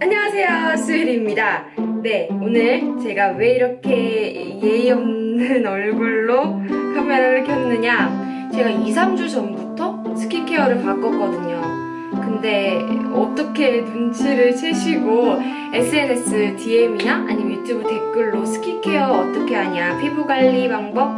안녕하세요 수일입니다. 네 오늘 제가 왜 이렇게 예의 없는 얼굴로 카메라를 켰느냐? 제가 2, 3주 전부터 스킨케어를 바꿨거든요. 근데 어떻게 눈치를 채시고 SNS DM이나 아니면 유튜브 댓글로 스킨케어 어떻게 하냐 피부 관리 방법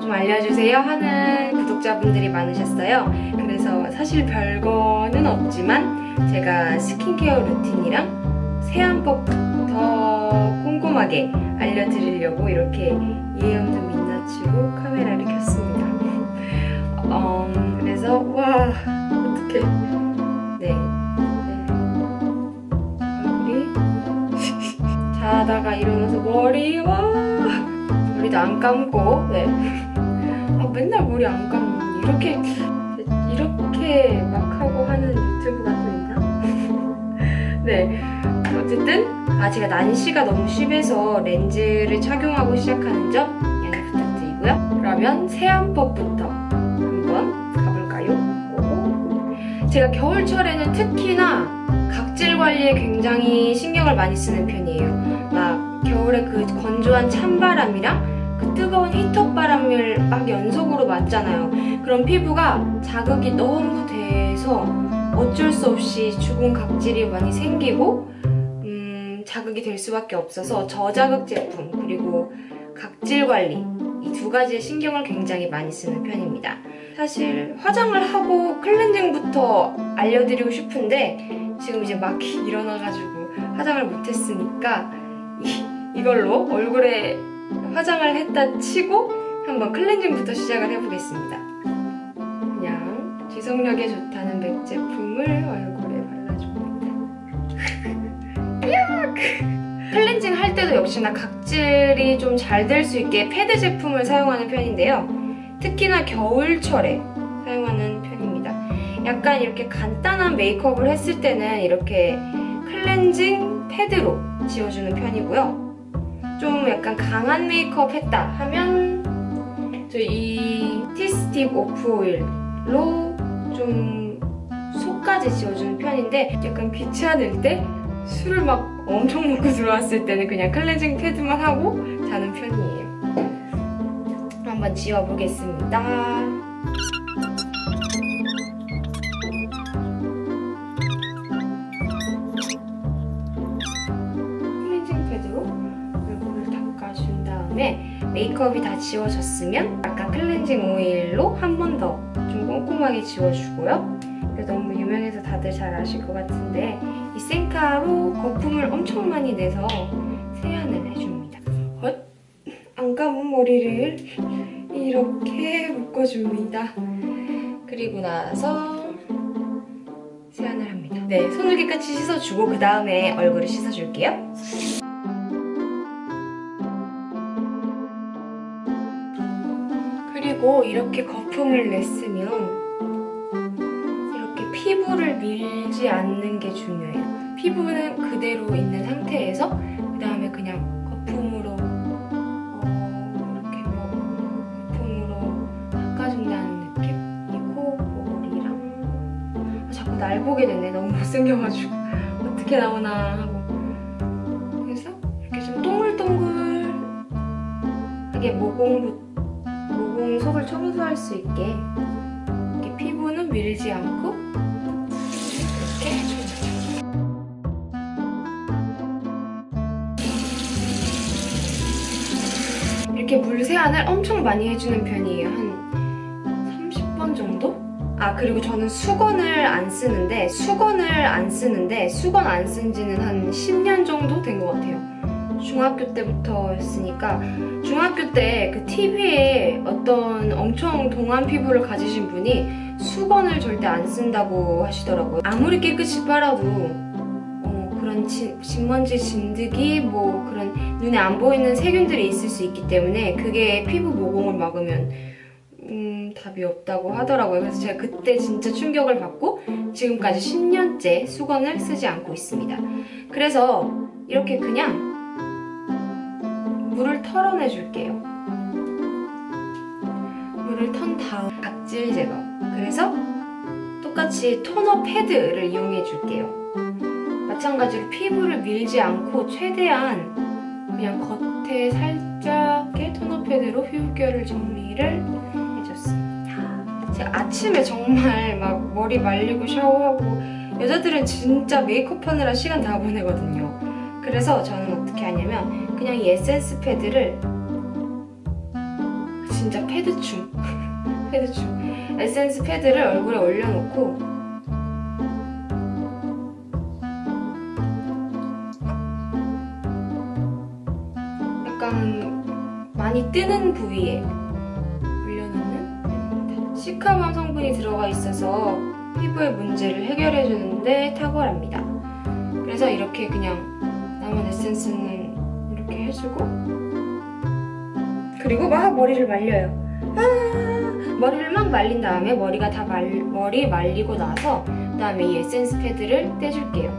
좀 알려주세요 하는 구독자분들이 많으셨어요 그래서 사실 별거는 없지만 제가 스킨케어 루틴이랑 세안법부터 꼼꼼하게 알려드리려고 이렇게 좀 민낯으로 카메라를 켰습니다. 어, 그래서 와 어떡해 자다가 일어나서 머리 와 머리도 안 감고 네. 아, 맨날 머리 안 감고 이렇게 이렇게 막 하고 하는 또 있나? 네 어쨌든 아 제가 난시가 너무 심해서 렌즈를 착용하고 시작하는 점 양해 부탁드리고요 그러면 세안법부터 한번 가볼까요? 오. 제가 겨울철에는 특히나 각질 관리에 굉장히 신경을 많이 쓰는 편이에요 막 겨울에 그 건조한 찬바람이랑 그 뜨거운 히터 바람을 막 연속으로 맞잖아요 그럼 피부가 자극이 너무 돼서 어쩔 수 없이 죽은 각질이 많이 생기고 음, 자극이 될 수밖에 없어서 저자극 제품 그리고 각질 관리 이 두 가지에 신경을 굉장히 많이 쓰는 편입니다. 사실 화장을 하고 클렌징부터 알려드리고 싶은데 지금 이제 막 일어나가지고 화장을 못했으니까 이, 이걸로 얼굴에 화장을 했다 치고 한번 클렌징부터 시작을 해보겠습니다. 그냥 지속력에 좋다는 맥 제품을 얼굴에 발라줍니다. 클렌징 할 때도 역시나 각질이 좀 잘 될 수 있게 패드 제품을 사용하는 편인데요. 특히나 겨울철에 사용하는 편입니다. 약간 이렇게 간단한 메이크업을 했을 때는 이렇게 클렌징 패드로 지워주는 편이고요. 좀 약간 강한 메이크업 했다 하면 저이 티스틱 오프 오일로 좀 속까지 지워주는 편인데 약간 귀찮을 때 술을 막 엄청 먹고 들어왔을 때는 그냥 클렌징 패드만 하고 자는 편이에요. 한번 지워보겠습니다. 메이크업이 다 지워졌으면 아까 클렌징 오일로 한 번 더 좀 꼼꼼하게 지워주고요. 너무 유명해서 다들 잘 아실 것 같은데 이 생카로 거품을 엄청 많이 내서 세안을 해줍니다. 헛! 안 감은 머리를 이렇게 묶어줍니다. 그리고 나서 세안을 합니다. 네, 손을 깨끗이 씻어주고 그 다음에 얼굴을 씻어줄게요. 그리고 이렇게 거품을 냈으면 피부를 밀지 않는 게 중요해요. 피부는 그대로 있는 상태에서 그 다음에 그냥 거품으로 어, 이렇게 뭐 거품으로 닦아준다는 느낌? 이코 머리랑 아, 자꾸 날 보게 되네. 너무 못생겨가지고 어떻게 나오나 하고 그래서 이렇게 좀 동글동글하게 모공 모공 속을 청소할 수 있게 이렇게 피부는 밀지 않고 이렇게 물 세안을 엄청 많이 해주는 편이에요. 한 30번 정도? 아 그리고 저는 수건을 안 쓰는데 수건을 안 쓰는데 수건 안 쓴 지는 한 10년 정도 된 것 같아요. 중학교 때부터였으니까 중학교 때 그 TV에 어떤 엄청 동안 피부를 가지신 분이 수건을 절대 안 쓴다고 하시더라고요. 아무리 깨끗이 빨아도 어, 그런 지, 진먼지 진드기 뭐 그런 눈에 안 보이는 세균들이 있을 수 있기 때문에 그게 피부 모공을 막으면 음, 답이 없다고 하더라고요. 그래서 제가 그때 진짜 충격을 받고 지금까지 10년째 수건을 쓰지 않고 있습니다. 그래서 이렇게 그냥 물을 털어내 줄게요. 물을 턴 다음 각질 제거. 그래서 똑같이 토너 패드를 이용해 줄게요. 마찬가지로 피부를 밀지 않고 최대한 그냥 겉에 살짝의 토너 패드로 피부결을 정리를 해줬습니다. 제가 아침에 정말 막 머리 말리고 샤워하고 여자들은 진짜 메이크업 하느라 시간 다 보내거든요 그래서 저는 어떻게 하냐면 그냥 이 에센스 패드를 진짜 패드충 패드충 에센스 패드를 얼굴에 올려놓고 약간 많이 뜨는 부위에 올려놓는 시카밤 성분이 들어가 있어서 피부의 문제를 해결해주는데 탁월합니다. 그래서 이렇게 그냥 남은 에센스는 이렇게 해주고 그리고 막 머리를 말려요. 아, 머리를 막 말린 다음에 머리가 다 말, 머리 말리고 나서 그 다음에 이 에센스 패드를 떼줄게요.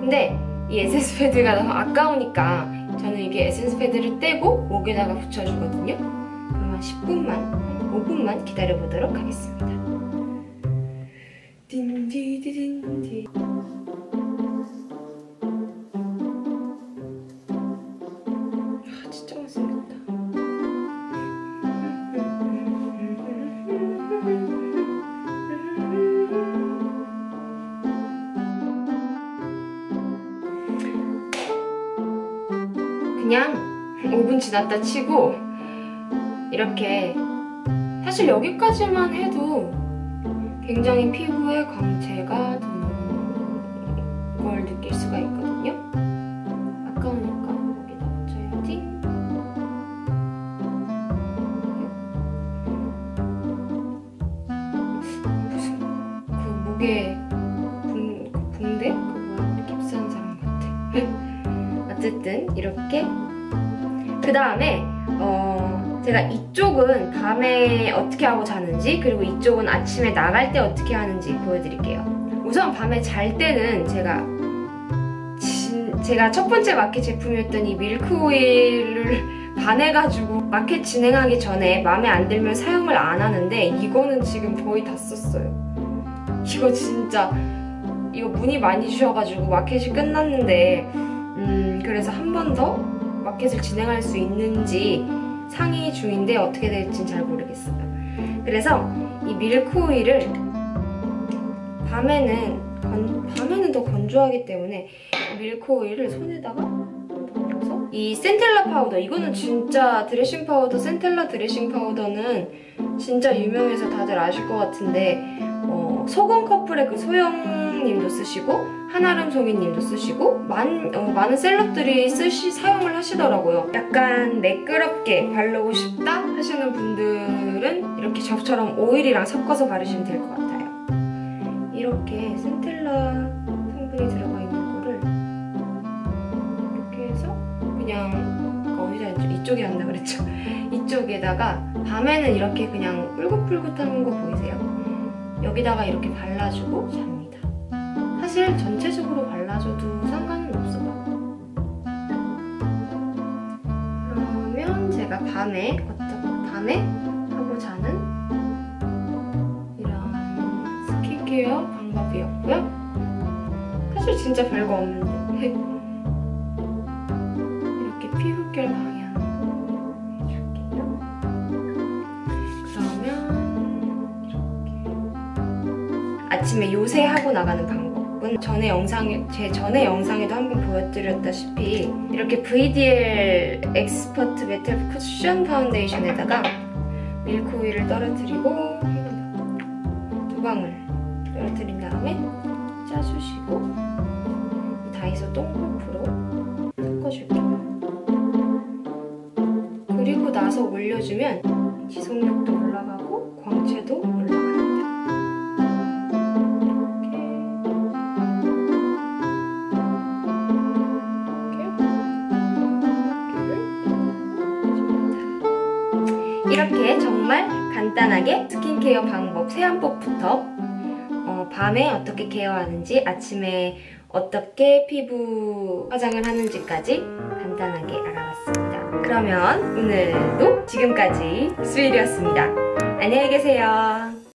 근데 이 에센스 패드가 너무 아까우니까 저는 이게 에센스 패드를 떼고 목에다가 붙여주거든요. 한 10분만, 5분만 기다려보도록 하겠습니다. 딘디디딘디 그냥 5분 지났다 치고 이렇게 사실 여기까지만 해도 굉장히 피부에 광채가 도는 걸 느낄 수가 있거든요. 아까우니까 여기다 붙여야지. 무슨 그 목에 제가 이쪽은 밤에 어떻게 하고 자는지 그리고 이쪽은 아침에 나갈 때 어떻게 하는지 보여드릴게요. 우선 밤에 잘 때는 제가 진, 제가 첫 번째 마켓 제품이었던 이 밀크 오일을 반해가지고 마켓 진행하기 전에 마음에 안 들면 사용을 안 하는데 이거는 지금 거의 다 썼어요. 이거 진짜 이거 문의 많이 주셔가지고 마켓이 끝났는데 음 그래서 한 번 더 마켓을 진행할 수 있는지 상의 중인데 어떻게 될진 잘 모르겠어요. 그래서 이 밀크 오일을 밤에는 건, 밤에는 더 건조하기 때문에 밀크 오일을 손에다가 덜어서 이 센텔라 파우더 이거는 진짜 드레싱 파우더 센텔라 드레싱 파우더는 진짜 유명해서 다들 아실 것 같은데 어, 소금 커플의 그 소 영님도 쓰시고 한아름 송이님도 쓰시고 많, 어, 많은 셀럽들이 쓰시 사용을 하시더라고요. 약간 매끄럽게 바르고 싶다 하시는 분들은 이렇게 저처럼 오일이랑 섞어서 바르시면 될 것 같아요. 이렇게 센텔라 성분이 들어가 있는 거를 이렇게 해서 그냥 어디다 했죠? 이쪽에 한다 그랬죠? 이쪽에다가 밤에는 이렇게 그냥 뿔긋뿔긋한 거 보이세요? 여기다가 이렇게 발라주고. 사실 전체적으로 발라줘도 상관은 없어요. 그러면 제가 밤에 어떻게 밤에 하고 자는 이런 스킨케어 방법이었고요. 사실 진짜 별거 없는데 이렇게 피부결 방향으로 해줄게요. 그러면 아침에 요새 하고 나가는 방법. 전에 영상에 제 전에 영상에도 한번 보여드렸다시피 이렇게 VDL 엑스퍼트 메탈 쿠션 파운데이션에다가 밀크 오일을 떨어뜨리고 두 방울 떨어뜨린 다음에 짜주시고 다이소 똥코프로 섞어줄게요. 그리고 나서 올려주면 지속력도 올라가고 광채도 올라갑니 이렇게 정말 간단하게 스킨케어 방법, 세안법부터 어, 밤에 어떻게 케어하는지 아침에 어떻게 피부 화장을 하는지까지 간단하게 알아봤습니다. 그러면 오늘도 지금까지 스윌이었습니다. 안녕히 계세요.